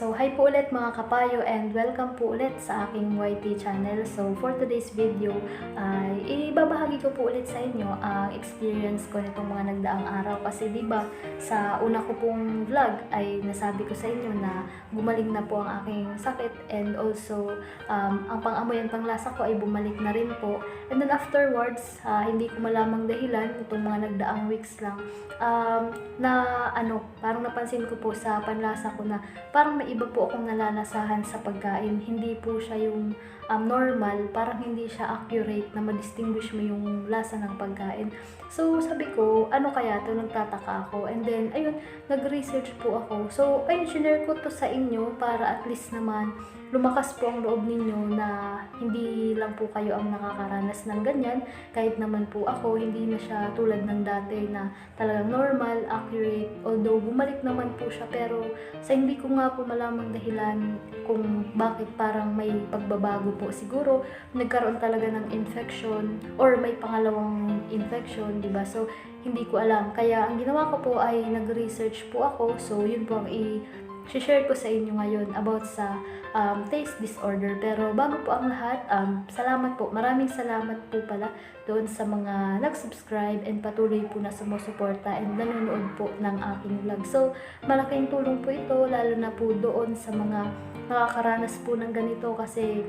So, hi po ulit mga kapayo and welcome po ulit sa aking YT channel. So, for today's video, ay ibabahagi ko po ulit sa inyo ang experience ko nitong mga nagdaang araw. Kasi di ba sa una ko pong vlog ay nasabi ko sa inyo na gumaling na po ang aking sakit and also um, ang pang-amoy at panglasa ko ay bumalik na rin po. And then afterwards, ah, hindi ko malamang dahilan itong mga nagdaang weeks lang um, na ano, parang napansin ko po sa panlasa ko na parang iba po akong nalalasahan sa pagkain. Hindi po siya yung um, normal, parang hindi siya accurate na ma-distinguish mo yung lasa ng pagkain. So, sabi ko, ano kaya to Nagtataka ako. And then, ayun, nag-research po ako. So, ayun, share ko to sa inyo para at least naman lumakas po ang loob ninyo na hindi lang po kayo ang nakakaranas ng ganyan. Kahit naman po ako, hindi na siya tulad ng dati na talagang normal, accurate. Although bumalik naman po siya pero sa hindi ko nga po malamang dahilan kung bakit parang may pagbabago po. Siguro nagkaroon talaga ng infection or may pangalawang infection, di ba? So hindi ko alam. Kaya ang ginawa ko po ay nag-research po ako. So yun po ang i- share ko sa inyo ngayon about sa um, taste disorder. Pero bago po ang lahat, um, salamat po. Maraming salamat po pala doon sa mga nag-subscribe and patuloy po na sumusuporta and nanonood po ng aking vlog. So, malaking tulong po ito, lalo na po doon sa mga nakakaranas po ng ganito kasi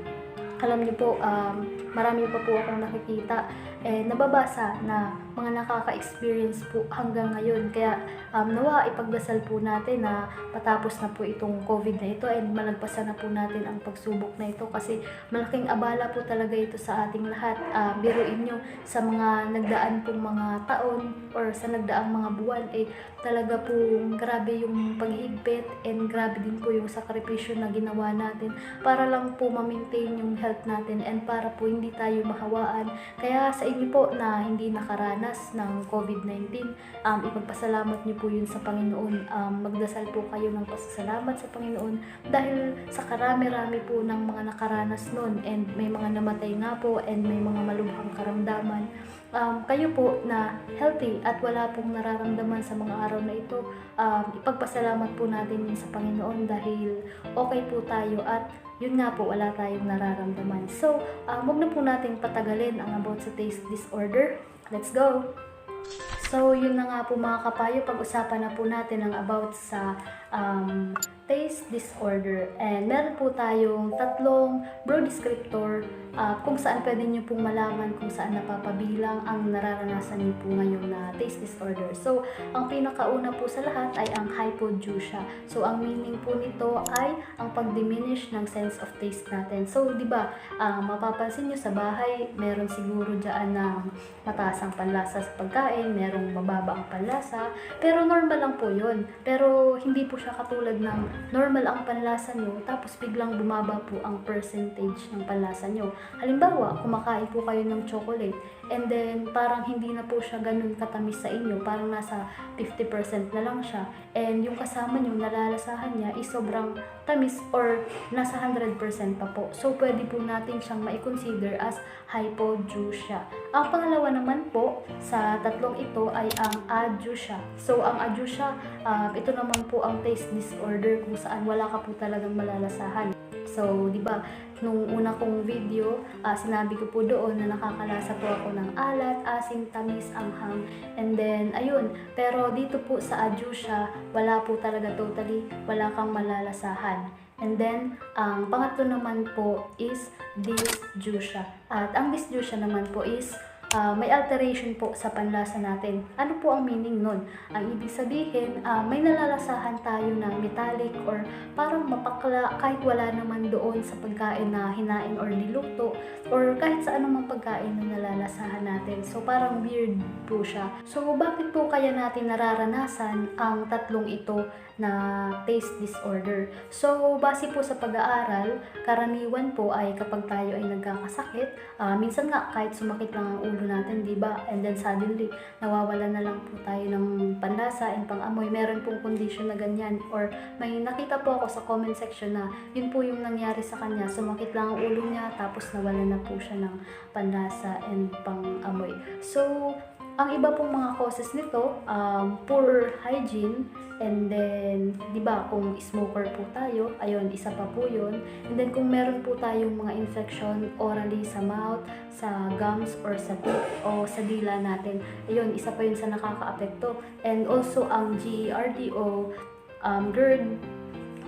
alam niyo po, um, marami pa po akong nakikita eh, nababasa na mga nakaka-experience po hanggang ngayon. Kaya um, nawa ipagdasal po natin na patapos na po itong COVID na ito and malagpasan na po natin ang pagsubok na ito kasi malaking abala po talaga ito sa ating lahat. Uh, biruin nyo sa mga nagdaan pong mga taon or sa nagdaang mga buwan eh talaga po grabe yung paghigpit and grabe din po yung sakripisyo na ginawa natin para lang po ma-maintain yung health natin and para po hindi tayo mahawaan. Kaya sa inyo po na hindi nakaranas ng COVID-19, um, ipagpasalamat niyo po yun sa Panginoon. Um, magdasal po kayo ng pasasalamat sa Panginoon dahil sa karami-rami po ng mga nakaranas nun and may mga namatay nga po and may mga malubhang karamdaman. Um, kayo po na healthy at wala pong nararamdaman sa mga araw na ito, um, ipagpasalamat po natin sa Panginoon dahil okay po tayo at yun nga po, wala tayong nararamdaman. So, um, huwag na po natin patagalin ang about sa taste disorder. Let's go! So, yun na nga po mga kapayo, pag-usapan na po natin ang about sa um, taste disorder. And meron po tayong tatlong broad descriptor uh, kung saan pwede nyo pong malaman kung saan napapabilang ang nararanasan nyo po ngayon na taste disorder. So, ang pinakauna po sa lahat ay ang hypogeusia. So, ang meaning po nito ay ang pag-diminish ng sense of taste natin. So, di ba, uh, mapapansin nyo sa bahay, meron siguro dyan na mataas ang panlasa sa pagkain, merong mababa ang panlasa, pero normal lang po yun. Pero, hindi po siya katulad ng normal ang panlasa nyo, tapos biglang bumaba po ang percentage ng panlasa nyo. Halimbawa, kumakain po kayo ng chocolate, and then parang hindi na po siya ganun katamis sa inyo, parang nasa 50% na lang siya, and yung kasama nyo, nalalasahan niya, is sobrang tamis or nasa 100% pa po. So, pwede po natin siyang mai-consider as hypogeusia. Ang pangalawa naman po sa tatlong ito ay ang adeusia. So, ang adeusia, uh, ito naman po ang taste disorder kung saan wala ka po talagang malalasahan. So, di ba, nung una kong video, uh, sinabi ko po doon na nakakalasa po ako ng alat, asin, tamis, anghang. And then, ayun. Pero dito po sa adeusia, wala po talaga totally, wala kang malalasahan. And then, ang pangatlo naman po is dysgeusia. At ang dysgeusia naman po is uh, may alteration po sa panlasa natin. Ano po ang meaning nun? Ang ibig sabihin, uh, may nalalasahan tayo ng metallic or parang mapakla kahit wala naman doon sa pagkain na hinain or niluto or kahit sa anumang pagkain na nalalasahan natin. So parang weird po siya. So bakit po kaya natin nararanasan ang tatlong ito na taste disorder? So base po sa pag-aaral, karaniwan po ay kapag tayo ay nagkakasakit, uh, minsan nga kahit sumakit lang ang ulo ulo natin, di ba? And then suddenly, nawawala na lang po tayo ng panlasa and pang-amoy. Meron pong condition na ganyan. Or may nakita po ako sa comment section na yun po yung nangyari sa kanya. Sumakit lang ang ulo niya, tapos nawala na po siya ng panlasa and pang-amoy. So, Ang iba pong mga causes nito, um, poor hygiene, and then, di ba, kung smoker po tayo, ayun, isa pa po yun. And then, kung meron po tayong mga infection orally sa mouth, sa gums, or sa tooth, o sa dila natin, ayun, isa pa yun sa nakaka-apekto. And also, ang GERD o um, GERD,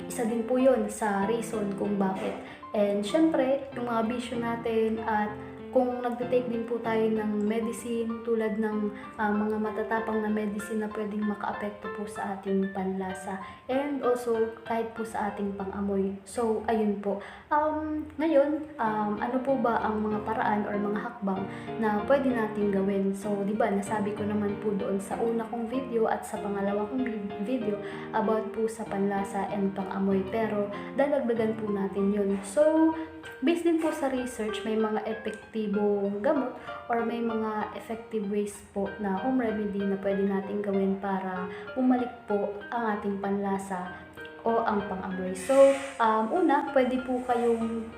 isa din po yun sa reason kung bakit. And syempre, yung mga bisyo natin at kung nagtitake din po tayo ng medicine tulad ng ah, mga matatapang na medicine na pwedeng makaapekto po sa ating panlasa and also kahit po sa ating pangamoy. So, ayun po. Um, ngayon, um, ano po ba ang mga paraan or mga hakbang na pwede natin gawin? So, di ba, nasabi ko naman po doon sa una kong video at sa pangalawa kong vi- video about po sa panlasa and pangamoy. Pero, dadagdagan po natin yun. So, based din po sa research, may mga epektibong gamot or may mga effective ways po na home remedy na pwede natin gawin para bumalik po ang ating panlasa o ang pangamoy. So, um, una, pwede po kayong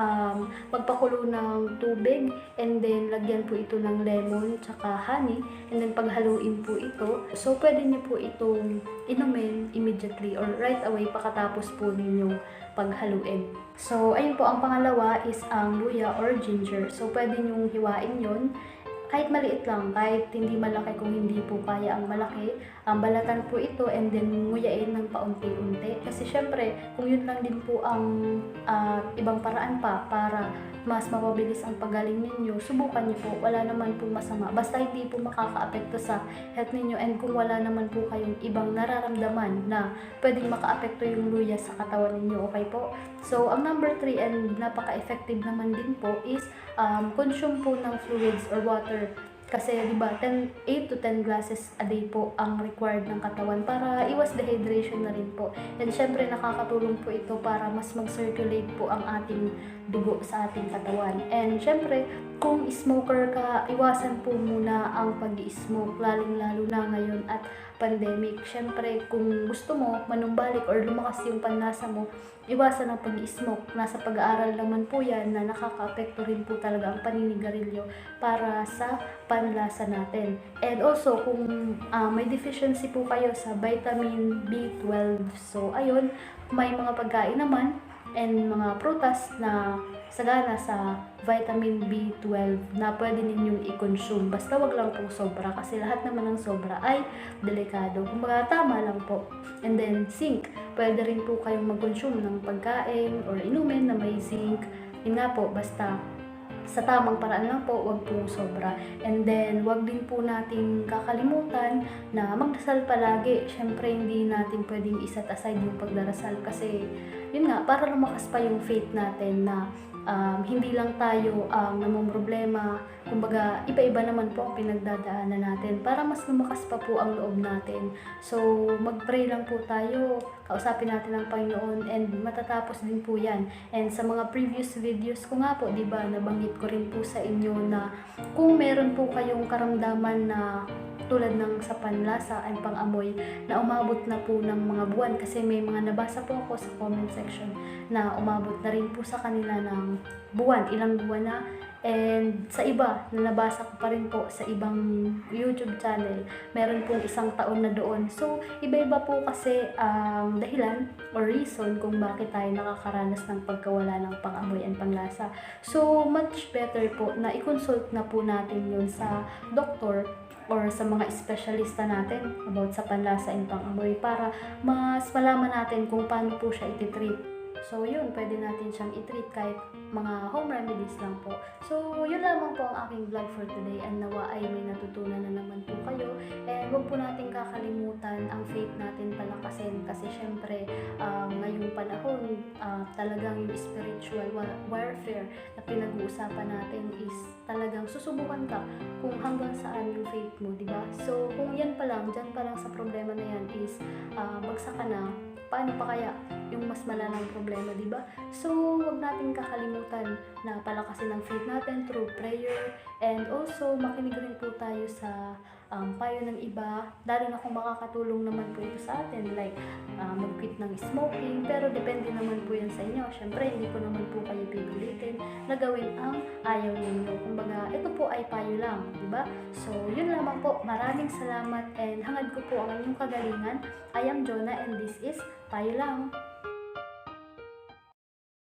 um, magpakulo ng tubig and then lagyan po ito ng lemon tsaka honey and then paghaluin po ito. So, pwede niyo po itong inumin immediately or right away pakatapos po ninyong paghaluin. So, ayun po, ang pangalawa is ang luya or ginger. So, pwede nyong hiwain yon kahit maliit lang, kahit hindi malaki kung hindi po kaya ang malaki, ang balatan po ito and then nguyain ng paunti-unti. Kasi syempre, kung yun lang din po ang ah, ibang paraan pa para mas mapabilis ang pagaling ninyo, subukan niyo po. Wala naman po masama. Basta hindi po makakaapekto sa health ninyo and kung wala naman po kayong ibang nararamdaman na pwedeng makaapekto yung luya sa katawan ninyo, okay po? So, ang number 3 and napaka-effective naman din po is um, consume po ng fluids or water. Kasi, di ba, 10, 8 to 10 glasses a day po ang required ng katawan para iwas dehydration na rin po. And syempre, nakakatulong po ito para mas mag-circulate po ang ating dugo sa ating katawan. And syempre, kung smoker ka, iwasan po muna ang pag-smoke, lalong-lalo na ngayon at pandemic. Syempre, kung gusto mo manumbalik or lumakas yung panlasa mo, iwasan ang pag-smoke. Nasa pag-aaral naman po yan na nakaka-apekto rin po talaga ang paninigarilyo para sa panlasa natin. And also, kung ah, may deficiency po kayo sa vitamin B12, so ayun, may mga pagkain naman and mga prutas na sagana sa vitamin B12 na pwede ninyong i-consume. Basta wag lang po sobra kasi lahat naman ng sobra ay delikado. Kumbaga tama lang po. And then zinc. Pwede rin po kayong mag-consume ng pagkain or inumin na may zinc. Yun nga po, basta sa tamang paraan lang po, wag po sobra. And then, wag din po natin kakalimutan na magdasal palagi. Siyempre, hindi natin pwedeng iset aside yung pagdarasal kasi, yun nga, para lumakas pa yung faith natin na um, hindi lang tayo um, namumroblema. Kumbaga, iba-iba naman po ang pinagdadaanan natin para mas lumakas pa po ang loob natin. So, mag-pray lang po tayo, kausapin natin ang Panginoon and matatapos din po yan. And sa mga previous videos ko nga po, di ba, nabanggit ko rin po sa inyo na kung meron po kayong karamdaman na tulad ng sa panlasa ay pangamoy na umabot na po ng mga buwan kasi may mga nabasa po ako sa comment section na umabot na rin po sa kanila ng buwan, ilang buwan na. And sa iba na nabasa ko pa rin po sa ibang YouTube channel meron pong isang taon na doon. So iba-iba po kasi ang dahilan or reason kung bakit tayo nakakaranas ng pagkawala ng pangamoy and panglasa so much better po na i-consult na po natin yun sa doktor or sa mga espesyalista natin about sa panlasa and pangamoy para mas malaman natin kung paano po siya ititreat. So yun, pwede natin siyang itreat kahit mga home remedies lang po. So yun lamang po ang aking vlog for today and nawa ay may natutunan na naman po kayo. And huwag po natin kakalimutan ang faith natin palakasin kasi syempre um, ngayong panahon ah, talagang yung spiritual wa- warfare na pinag-uusapan natin is talagang susubukan ka kung hanggang saan yung faith mo, di ba? So, kung yan pa lang, dyan pa lang sa problema na yan is ah, bagsak na, paano pa kaya yung mas malalang problema, di ba? So, wag natin kakalimutan na palakasin ang faith natin through prayer and also makinig rin po tayo sa um, payo ng iba, lalo na kung makakatulong naman po ito sa atin, like uh, mag-quit ng smoking, pero depende naman po yan sa inyo. Siyempre, hindi ko naman po kayo pipilitin na gawin ang ayaw ninyo. Kumbaga, ito po ay payo lang, di ba? So, yun lamang po. Maraming salamat and hangad ko po ang inyong kagalingan. I am Jonah and this is Payo Lang.